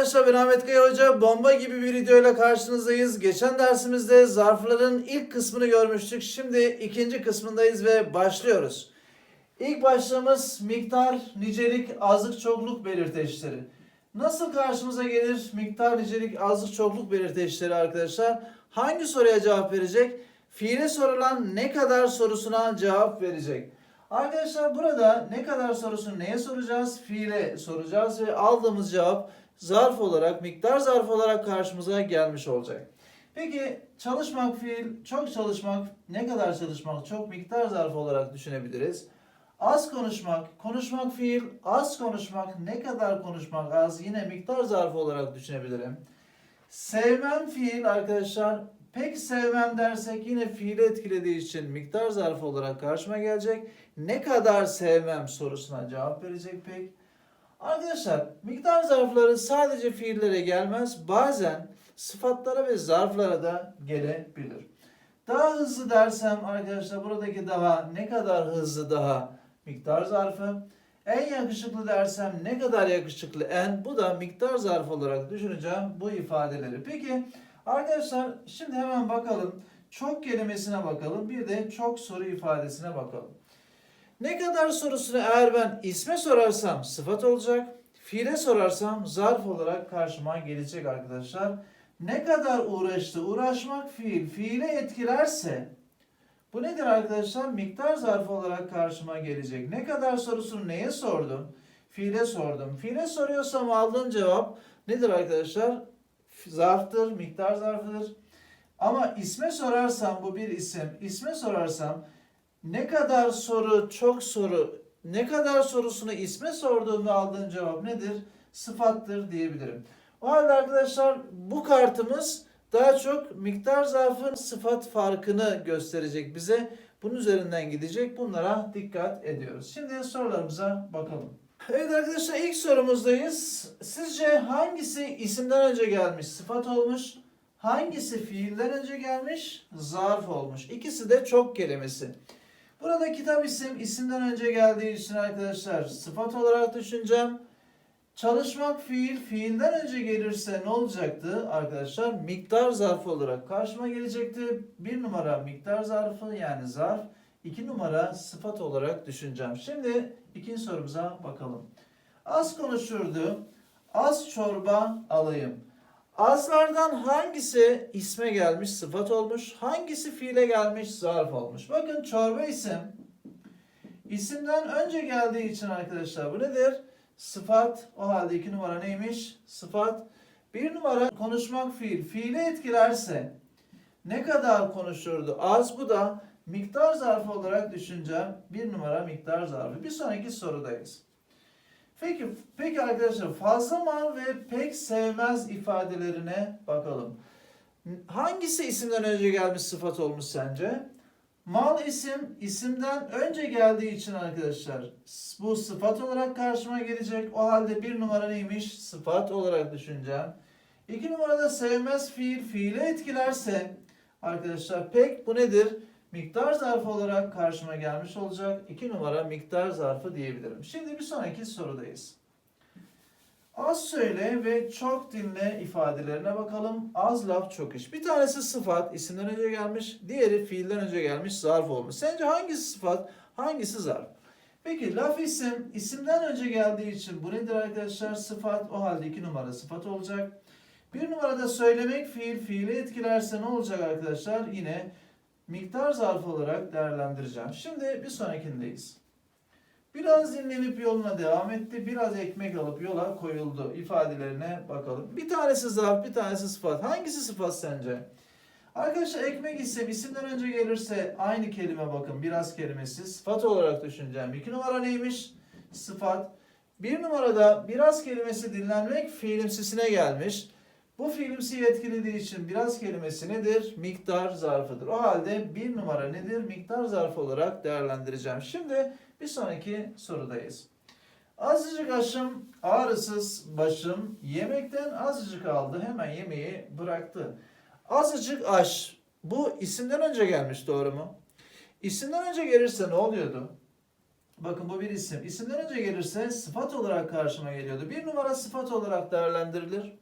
arkadaşlar ben Ahmet Kaya Hoca. Bomba gibi bir videoyla karşınızdayız. Geçen dersimizde zarfların ilk kısmını görmüştük. Şimdi ikinci kısmındayız ve başlıyoruz. İlk başlığımız miktar, nicelik, azlık, çokluk belirteçleri. Nasıl karşımıza gelir miktar, nicelik, azlık, çokluk belirteçleri arkadaşlar? Hangi soruya cevap verecek? Fiile sorulan ne kadar sorusuna cevap verecek. Arkadaşlar burada ne kadar sorusunu neye soracağız? Fiile soracağız ve aldığımız cevap zarf olarak, miktar zarf olarak karşımıza gelmiş olacak. Peki çalışmak fiil, çok çalışmak, ne kadar çalışmak, çok miktar zarf olarak düşünebiliriz. Az konuşmak, konuşmak fiil, az konuşmak, ne kadar konuşmak az yine miktar zarfı olarak düşünebilirim. Sevmem fiil arkadaşlar, pek sevmem dersek yine fiili etkilediği için miktar zarfı olarak karşıma gelecek. Ne kadar sevmem sorusuna cevap verecek pek. Arkadaşlar miktar zarfları sadece fiillere gelmez. Bazen sıfatlara ve zarflara da gelebilir. Daha hızlı dersem arkadaşlar buradaki daha ne kadar hızlı daha miktar zarfı. En yakışıklı dersem ne kadar yakışıklı en bu da miktar zarfı olarak düşüneceğim bu ifadeleri. Peki arkadaşlar şimdi hemen bakalım. Çok kelimesine bakalım. Bir de çok soru ifadesine bakalım. Ne kadar sorusunu eğer ben isme sorarsam sıfat olacak. Fiile sorarsam zarf olarak karşıma gelecek arkadaşlar. Ne kadar uğraştı? Uğraşmak fiil. Fiile etkilerse bu nedir arkadaşlar? Miktar zarfı olarak karşıma gelecek. Ne kadar sorusunu neye sordum? Fiile sordum. Fiile soruyorsam aldığım cevap nedir arkadaşlar? Zarftır, miktar zarfıdır. Ama isme sorarsam bu bir isim. İsme sorarsam ne kadar soru, çok soru, ne kadar sorusunu isme sorduğumda aldığım cevap nedir? Sıfattır diyebilirim. O halde arkadaşlar bu kartımız daha çok miktar zarfın sıfat farkını gösterecek bize. Bunun üzerinden gidecek. Bunlara dikkat ediyoruz. Şimdi sorularımıza bakalım. Evet arkadaşlar ilk sorumuzdayız. Sizce hangisi isimden önce gelmiş sıfat olmuş? Hangisi fiilden önce gelmiş zarf olmuş? İkisi de çok kelimesi. Burada kitap isim isimden önce geldiği için arkadaşlar sıfat olarak düşüneceğim. Çalışmak fiil, fiilden önce gelirse ne olacaktı arkadaşlar? Miktar zarfı olarak karşıma gelecekti. Bir numara miktar zarfı yani zarf. iki numara sıfat olarak düşüneceğim. Şimdi ikinci sorumuza bakalım. Az konuşurdu. Az çorba alayım. Azlardan hangisi isme gelmiş sıfat olmuş? Hangisi fiile gelmiş zarf olmuş? Bakın çorba isim. İsimden önce geldiği için arkadaşlar bu nedir? Sıfat. O halde iki numara neymiş? Sıfat. Bir numara konuşmak fiil. Fiile etkilerse ne kadar konuşurdu? Az bu da miktar zarfı olarak düşüneceğim. Bir numara miktar zarfı. Bir sonraki sorudayız. Peki, peki arkadaşlar fazla mal ve pek sevmez ifadelerine bakalım. Hangisi isimden önce gelmiş sıfat olmuş sence? Mal isim isimden önce geldiği için arkadaşlar bu sıfat olarak karşıma gelecek. O halde bir numara neymiş? Sıfat olarak düşüneceğim. İki numarada sevmez fiil fiile etkilerse arkadaşlar pek bu nedir? Miktar zarfı olarak karşıma gelmiş olacak. İki numara miktar zarfı diyebilirim. Şimdi bir sonraki sorudayız. Az söyle ve çok dinle ifadelerine bakalım. Az laf çok iş. Bir tanesi sıfat isimden önce gelmiş. Diğeri fiilden önce gelmiş zarf olmuş. Sence hangisi sıfat hangisi zarf? Peki laf isim isimden önce geldiği için bu nedir arkadaşlar? Sıfat o halde iki numara sıfat olacak. Bir numarada söylemek fiil fiili etkilerse ne olacak arkadaşlar? Yine miktar zarfı olarak değerlendireceğim. Şimdi bir sonrakindeyiz. Biraz dinlenip yoluna devam etti. Biraz ekmek alıp yola koyuldu ifadelerine bakalım. Bir tanesi zarf, bir tanesi sıfat. Hangisi sıfat sence? Arkadaşlar ekmek isim isimden önce gelirse aynı kelime bakın. Biraz kelimesi sıfat olarak düşüneceğim. İki numara neymiş? Sıfat. Bir numarada biraz kelimesi dinlenmek fiilimsisine gelmiş. Bu fiilimsiyi etkilediği için biraz kelimesi nedir? Miktar zarfıdır. O halde bir numara nedir? Miktar zarfı olarak değerlendireceğim. Şimdi bir sonraki sorudayız. Azıcık aşım, ağrısız başım, yemekten azıcık aldı, hemen yemeği bıraktı. Azıcık aş, bu isimden önce gelmiş doğru mu? İsimden önce gelirse ne oluyordu? Bakın bu bir isim. İsimden önce gelirse sıfat olarak karşıma geliyordu. Bir numara sıfat olarak değerlendirilir.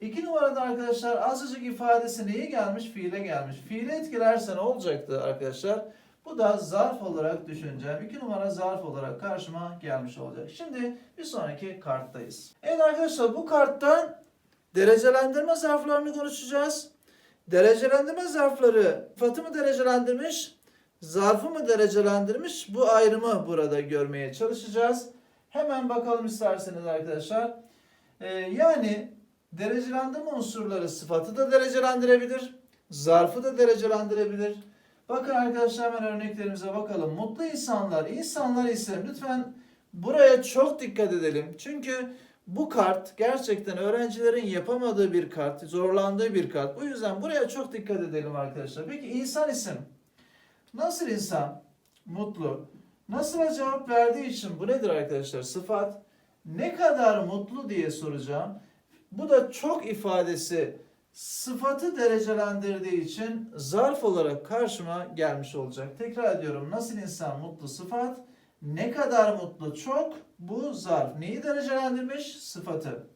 İki numarada arkadaşlar azıcık ifadesi neye gelmiş? Fiile gelmiş. Fiile etkilerse ne olacaktı arkadaşlar? Bu da zarf olarak düşüneceğim. İki numara zarf olarak karşıma gelmiş olacak. Şimdi bir sonraki karttayız. Evet arkadaşlar bu karttan derecelendirme zarflarını konuşacağız. Derecelendirme zarfları sıfatı mı derecelendirmiş, zarfı mı derecelendirmiş bu ayrımı burada görmeye çalışacağız. Hemen bakalım isterseniz arkadaşlar. Ee, yani derecelendirme unsurları sıfatı da derecelendirebilir, zarfı da derecelendirebilir. Bakın arkadaşlar hemen örneklerimize bakalım. Mutlu insanlar, insanlar ise lütfen buraya çok dikkat edelim. Çünkü bu kart gerçekten öğrencilerin yapamadığı bir kart, zorlandığı bir kart. Bu yüzden buraya çok dikkat edelim arkadaşlar. Peki insan isim. Nasıl insan? Mutlu. Nasıl cevap verdiği için bu nedir arkadaşlar? Sıfat. Ne kadar mutlu diye soracağım. Bu da çok ifadesi sıfatı derecelendirdiği için zarf olarak karşıma gelmiş olacak. Tekrar ediyorum. Nasıl insan mutlu sıfat? Ne kadar mutlu çok bu zarf. Neyi derecelendirmiş? Sıfatı.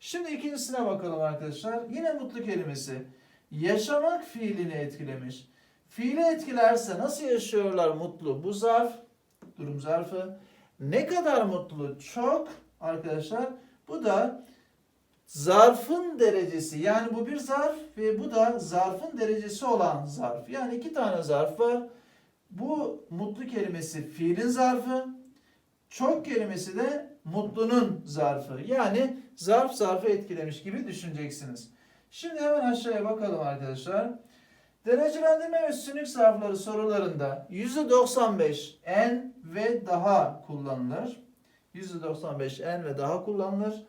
Şimdi ikincisine bakalım arkadaşlar. Yine mutlu kelimesi. Yaşamak fiilini etkilemiş. Fiili etkilerse nasıl yaşıyorlar mutlu? Bu zarf, durum zarfı. Ne kadar mutlu? Çok arkadaşlar. Bu da zarfın derecesi. Yani bu bir zarf ve bu da zarfın derecesi olan zarf. Yani iki tane zarf var. Bu mutlu kelimesi fiilin zarfı. Çok kelimesi de mutlunun zarfı. Yani zarf zarfı etkilemiş gibi düşüneceksiniz. Şimdi hemen aşağıya bakalım arkadaşlar. Derecelendirme ve sünük zarfları sorularında %95 en ve daha kullanılır. %95 en ve daha kullanılır.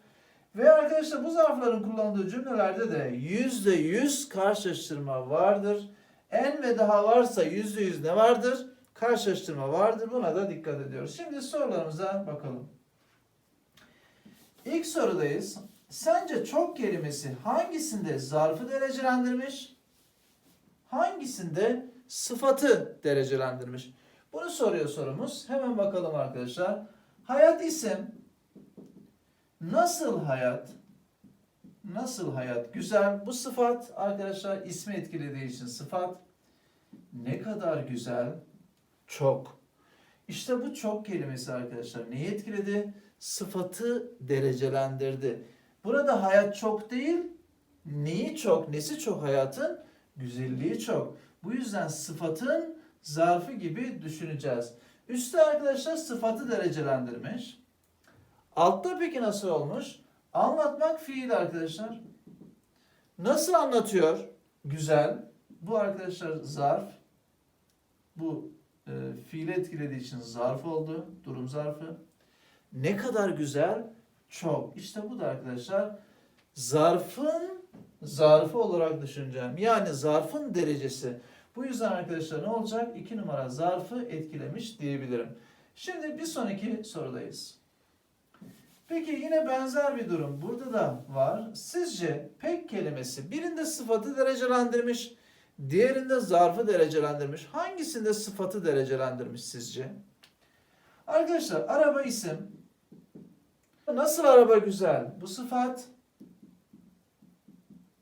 Ve arkadaşlar bu zarfların kullanıldığı cümlelerde de %100 karşılaştırma vardır. En ve daha varsa %100 ne vardır? Karşılaştırma vardır. Buna da dikkat ediyoruz. Şimdi sorularımıza bakalım. İlk sorudayız. Sence çok kelimesi hangisinde zarfı derecelendirmiş? Hangisinde sıfatı derecelendirmiş? Bunu soruyor sorumuz. Hemen bakalım arkadaşlar. Hayat isim. Nasıl hayat? Nasıl hayat? Güzel. Bu sıfat arkadaşlar ismi etkilediği için sıfat. Ne kadar güzel. Çok. İşte bu çok kelimesi arkadaşlar neyi etkiledi? Sıfatı derecelendirdi. Burada hayat çok değil, neyi çok, nesi çok hayatın? Güzelliği çok. Bu yüzden sıfatın zarfı gibi düşüneceğiz. Üstte arkadaşlar sıfatı derecelendirmiş. Altta peki nasıl olmuş? Anlatmak fiil arkadaşlar. Nasıl anlatıyor? Güzel. Bu arkadaşlar zarf. Bu e, fiili etkilediği için zarf oldu. Durum zarfı. Ne kadar güzel? Çok. İşte bu da arkadaşlar zarfın zarfı olarak düşüneceğim. Yani zarfın derecesi. Bu yüzden arkadaşlar ne olacak? 2 numara zarfı etkilemiş diyebilirim. Şimdi bir sonraki sorudayız. Peki yine benzer bir durum burada da var. Sizce pek kelimesi birinde sıfatı derecelendirmiş, diğerinde zarfı derecelendirmiş. Hangisinde sıfatı derecelendirmiş sizce? Arkadaşlar araba isim. Nasıl araba güzel? Bu sıfat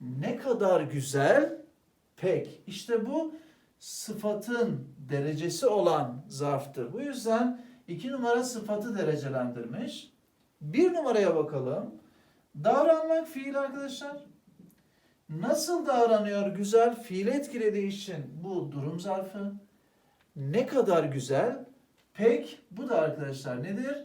ne kadar güzel? Pek. İşte bu sıfatın derecesi olan zarftır. Bu yüzden iki numara sıfatı derecelendirmiş. Bir numaraya bakalım. Davranmak fiil arkadaşlar. Nasıl davranıyor güzel? Fiil etkilediği için bu durum zarfı. Ne kadar güzel? Pek bu da arkadaşlar nedir?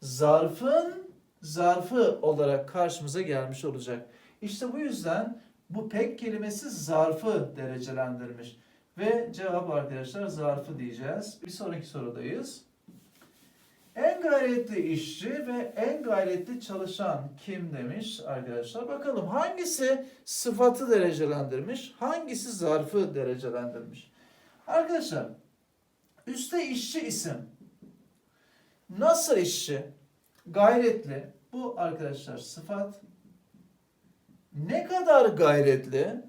Zarfın zarfı olarak karşımıza gelmiş olacak. İşte bu yüzden bu pek kelimesi zarfı derecelendirmiş. Ve cevap arkadaşlar zarfı diyeceğiz. Bir sonraki sorudayız. En gayretli işçi ve en gayretli çalışan kim demiş arkadaşlar. Bakalım hangisi sıfatı derecelendirmiş, hangisi zarfı derecelendirmiş. Arkadaşlar üstte işçi isim. Nasıl işçi? Gayretli. Bu arkadaşlar sıfat. Ne kadar gayretli?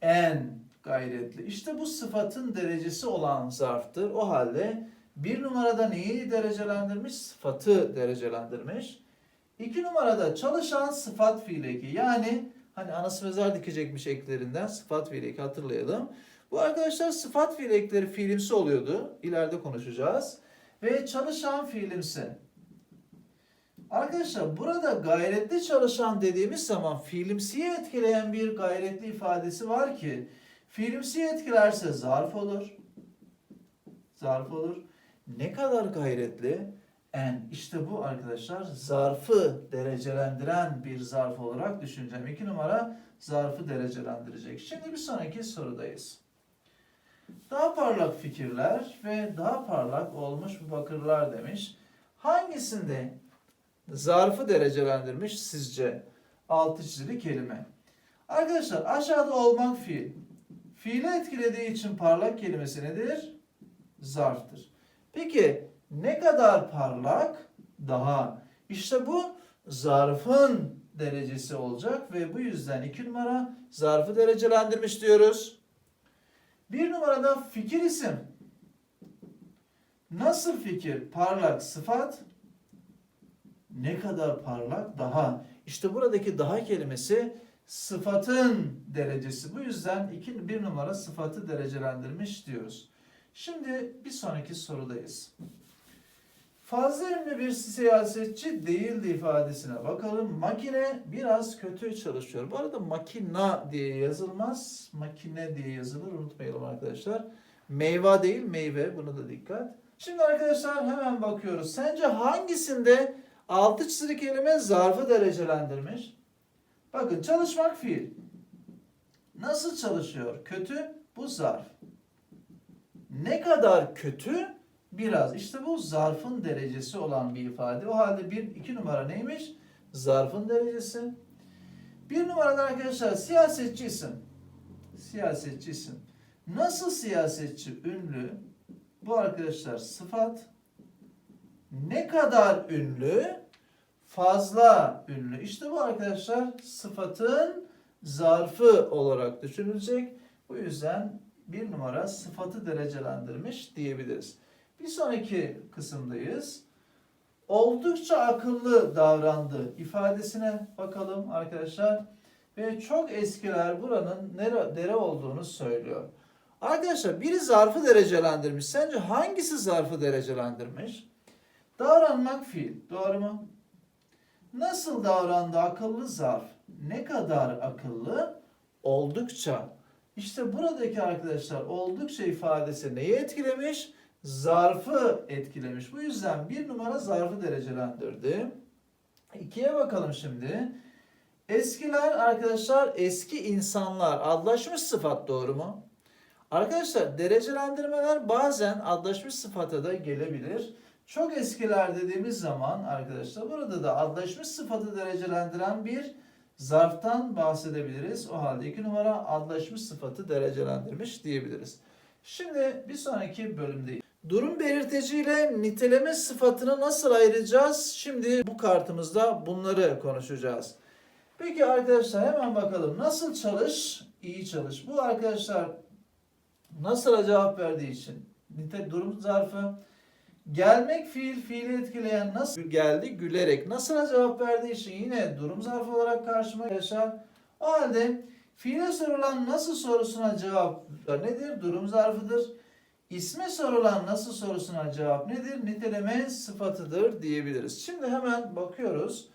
En gayretli. İşte bu sıfatın derecesi olan zarftır. O halde Bir numarada neyi derecelendirmiş? Sıfatı derecelendirmiş. İki numarada çalışan sıfat fiil eki. Yani hani anası mezar dikecekmiş eklerinden sıfat fiil eki hatırlayalım. Bu arkadaşlar sıfat fiil ekleri fiilimsi oluyordu. İleride konuşacağız. Ve çalışan fiilimsi. Arkadaşlar burada gayretli çalışan dediğimiz zaman fiilimsiyi etkileyen bir gayretli ifadesi var ki fiilimsiyi etkilerse zarf olur. Zarf olur. Ne kadar gayretli? En. İşte bu arkadaşlar zarfı derecelendiren bir zarf olarak düşüneceğim. İki numara zarfı derecelendirecek. Şimdi bir sonraki sorudayız. Daha parlak fikirler ve daha parlak olmuş bakırlar demiş. Hangisinde zarfı derecelendirmiş sizce? Altı çizili kelime. Arkadaşlar aşağıda olmak fiil. Fiili etkilediği için parlak kelimesi nedir? Zarftır. Peki ne kadar parlak? Daha. İşte bu zarfın derecesi olacak ve bu yüzden iki numara zarfı derecelendirmiş diyoruz. Bir numarada fikir isim. Nasıl fikir? Parlak sıfat. Ne kadar parlak? Daha. İşte buradaki daha kelimesi sıfatın derecesi. Bu yüzden iki, bir numara sıfatı derecelendirmiş diyoruz. Şimdi bir sonraki sorudayız. Fazla bir siyasetçi değildi ifadesine bakalım. Makine biraz kötü çalışıyor. Bu arada makina diye yazılmaz. Makine diye yazılır. Unutmayalım arkadaşlar. Meyve değil meyve. Buna da dikkat. Şimdi arkadaşlar hemen bakıyoruz. Sence hangisinde altı çizili kelime zarfı derecelendirmiş? Bakın çalışmak fiil. Nasıl çalışıyor? Kötü. Bu zarf. Ne kadar kötü? Biraz. İşte bu zarfın derecesi olan bir ifade. O halde bir iki numara neymiş? Zarfın derecesi. Bir numarada arkadaşlar siyasetçi isim. Siyasetçi isim. Nasıl siyasetçi ünlü? Bu arkadaşlar sıfat. Ne kadar ünlü? Fazla ünlü. İşte bu arkadaşlar sıfatın zarfı olarak düşünülecek. Bu yüzden bir numara sıfatı derecelendirmiş diyebiliriz. Bir sonraki kısımdayız. Oldukça akıllı davrandı ifadesine bakalım arkadaşlar. Ve çok eskiler buranın nere, dere olduğunu söylüyor. Arkadaşlar biri zarfı derecelendirmiş. Sence hangisi zarfı derecelendirmiş? Davranmak fiil. Doğru mu? Nasıl davrandı akıllı zarf? Ne kadar akıllı? Oldukça. İşte buradaki arkadaşlar oldukça ifadesi neyi etkilemiş? Zarfı etkilemiş. Bu yüzden bir numara zarfı derecelendirdi. İkiye bakalım şimdi. Eskiler arkadaşlar eski insanlar adlaşmış sıfat doğru mu? Arkadaşlar derecelendirmeler bazen adlaşmış sıfata da gelebilir. Çok eskiler dediğimiz zaman arkadaşlar burada da adlaşmış sıfatı derecelendiren bir zarftan bahsedebiliriz. O halde iki numara adlaşmış sıfatı derecelendirmiş diyebiliriz. Şimdi bir sonraki bölümdeyiz. Durum belirteciyle niteleme sıfatını nasıl ayıracağız? Şimdi bu kartımızda bunları konuşacağız. Peki arkadaşlar hemen bakalım. Nasıl çalış? İyi çalış. Bu arkadaşlar nasıl cevap verdiği için nitel durum zarfı gelmek fiil fiili etkileyen nasıl geldi gülerek nasıl cevap verdiği için yine durum zarfı olarak karşıma yaşar. O halde fiile sorulan nasıl sorusuna cevap nedir? Durum zarfıdır. İsme sorulan nasıl sorusuna cevap nedir? Niteleme sıfatıdır diyebiliriz. Şimdi hemen bakıyoruz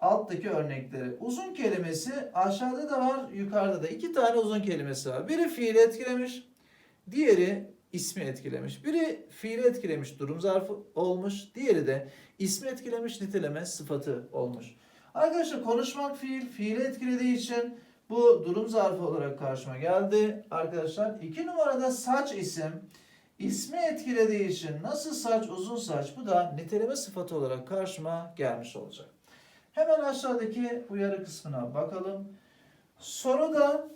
alttaki örnekleri. Uzun kelimesi aşağıda da var, yukarıda da. iki tane uzun kelimesi var. Biri fiili etkilemiş, diğeri ismi etkilemiş. Biri fiili etkilemiş, durum zarfı olmuş. Diğeri de ismi etkilemiş, niteleme sıfatı olmuş. Arkadaşlar konuşmak fiil, fiili etkilediği için bu durum zarfı olarak karşıma geldi. Arkadaşlar iki numarada saç isim, ismi etkilediği için nasıl saç, uzun saç bu da niteleme sıfatı olarak karşıma gelmiş olacak. Hemen aşağıdaki uyarı kısmına bakalım. Soruda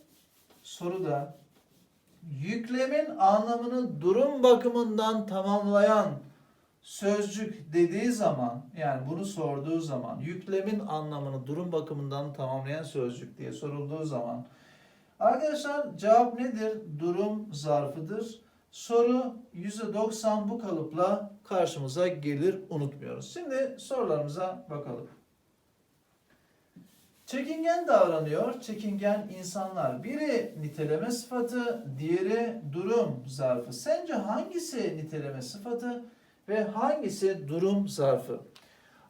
soruda yüklemin anlamını durum bakımından tamamlayan sözcük dediği zaman yani bunu sorduğu zaman yüklemin anlamını durum bakımından tamamlayan sözcük diye sorulduğu zaman arkadaşlar cevap nedir? Durum zarfıdır. Soru %90 bu kalıpla karşımıza gelir unutmuyoruz. Şimdi sorularımıza bakalım. Çekingen davranıyor. Çekingen insanlar. Biri niteleme sıfatı, diğeri durum zarfı. Sence hangisi niteleme sıfatı ve hangisi durum zarfı?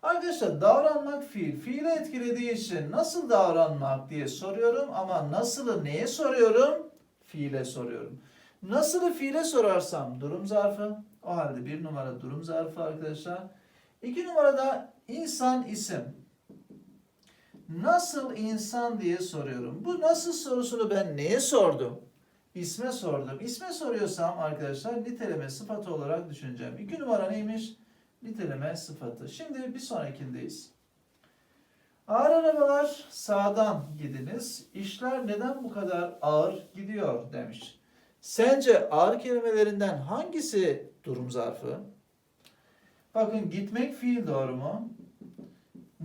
Arkadaşlar davranmak fiil. Fiili etkilediği için nasıl davranmak diye soruyorum ama nasılı neye soruyorum? Fiile soruyorum. Nasılı fiile sorarsam durum zarfı. O halde bir numara durum zarfı arkadaşlar. İki numarada insan isim. Nasıl insan diye soruyorum. Bu nasıl sorusunu ben neye sordum? İsme sordum. İsme soruyorsam arkadaşlar niteleme sıfatı olarak düşüneceğim. İki numara neymiş? Niteleme sıfatı. Şimdi bir sonrakindeyiz. Ağır arabalar sağdan gidiniz. İşler neden bu kadar ağır gidiyor demiş. Sence ağır kelimelerinden hangisi durum zarfı? Bakın gitmek fiil doğru mu?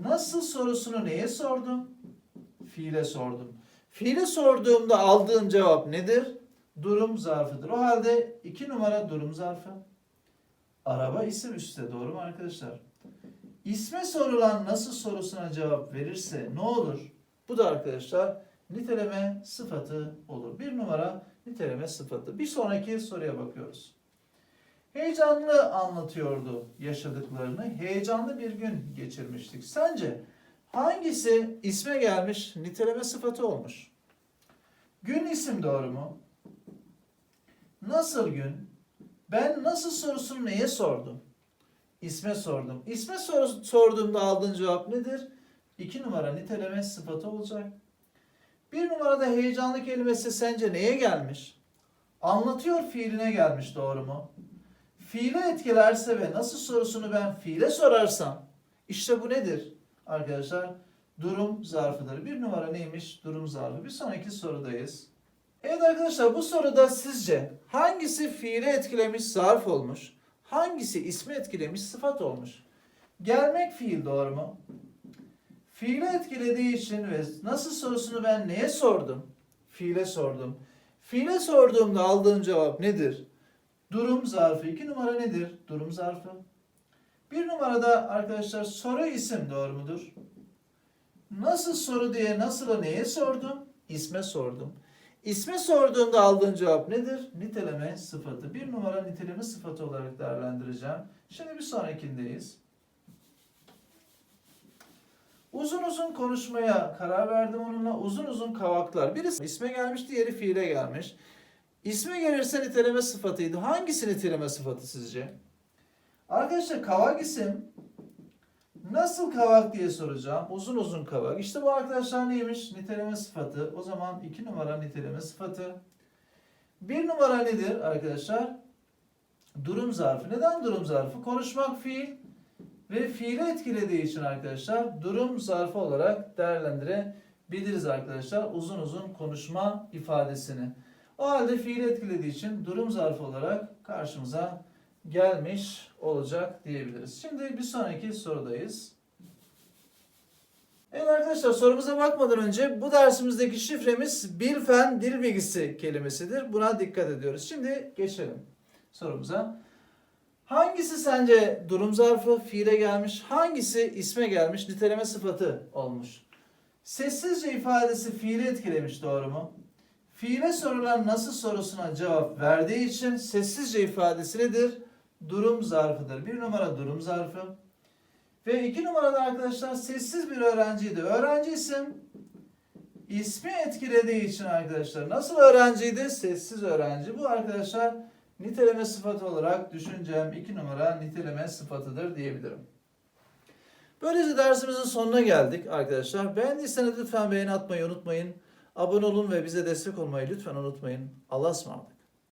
Nasıl sorusunu neye sordum? Fiile sordum. Fiile sorduğumda aldığım cevap nedir? Durum zarfıdır. O halde iki numara durum zarfı. Araba isim üstte doğru mu arkadaşlar? İsme sorulan nasıl sorusuna cevap verirse ne olur? Bu da arkadaşlar niteleme sıfatı olur. Bir numara niteleme sıfatı. Bir sonraki soruya bakıyoruz. Heyecanlı anlatıyordu yaşadıklarını. Heyecanlı bir gün geçirmiştik. Sence hangisi isme gelmiş niteleme sıfatı olmuş? Gün isim doğru mu? Nasıl gün? Ben nasıl sorusunu neye sordum? İsme sordum. İsme sor- sorduğumda aldığın cevap nedir? İki numara niteleme sıfatı olacak. Bir numarada heyecanlı kelimesi sence neye gelmiş? Anlatıyor fiiline gelmiş doğru mu? Fiile etkilerse ve nasıl sorusunu ben fiile sorarsam işte bu nedir arkadaşlar? Durum zarfıdır. Bir numara neymiş? Durum zarfı. Bir sonraki sorudayız. Evet arkadaşlar bu soruda sizce hangisi fiile etkilemiş zarf olmuş? Hangisi ismi etkilemiş sıfat olmuş? Gelmek fiil doğru mu? Fiile etkilediği için ve nasıl sorusunu ben neye sordum? Fiile sordum. Fiile sorduğumda aldığım cevap nedir? Durum zarfı. İki numara nedir? Durum zarfı. Bir numarada arkadaşlar soru isim doğru mudur? Nasıl soru diye nasılı neye sordum? İsme sordum. İsme sorduğumda aldığın cevap nedir? Niteleme sıfatı. Bir numara niteleme sıfatı olarak değerlendireceğim. Şimdi bir sonrakindeyiz. Uzun uzun konuşmaya karar verdim onunla. Uzun uzun kavaklar. Birisi isme gelmiş, diğeri fiile gelmiş. İsme gelirse niteleme sıfatıydı. Hangisi niteleme sıfatı sizce? Arkadaşlar kavak isim. Nasıl kavak diye soracağım. Uzun uzun kavak. İşte bu arkadaşlar neymiş? Niteleme sıfatı. O zaman iki numara niteleme sıfatı. Bir numara nedir arkadaşlar? Durum zarfı. Neden durum zarfı? Konuşmak fiil ve fiili etkilediği için arkadaşlar durum zarfı olarak değerlendirebiliriz arkadaşlar. Uzun uzun konuşma ifadesini. O halde fiil etkilediği için durum zarfı olarak karşımıza gelmiş olacak diyebiliriz. Şimdi bir sonraki sorudayız. Evet arkadaşlar sorumuza bakmadan önce bu dersimizdeki şifremiz bilfen dil bilgisi kelimesidir. Buna dikkat ediyoruz. Şimdi geçelim sorumuza. Hangisi sence durum zarfı fiile gelmiş? Hangisi isme gelmiş? Niteleme sıfatı olmuş. Sessizce ifadesi fiili etkilemiş doğru mu? Fiile sorulan nasıl sorusuna cevap verdiği için sessizce ifadesi nedir? Durum zarfıdır. Bir numara durum zarfı. Ve iki numarada arkadaşlar sessiz bir öğrenciydi. Öğrenci isim ismi etkilediği için arkadaşlar nasıl öğrenciydi? Sessiz öğrenci. Bu arkadaşlar niteleme sıfatı olarak düşüneceğim iki numara niteleme sıfatıdır diyebilirim. Böylece dersimizin sonuna geldik arkadaşlar. Beğendiyseniz lütfen beğeni atmayı unutmayın. Abone olun ve bize destek olmayı lütfen unutmayın. Allah'a ısmarladık.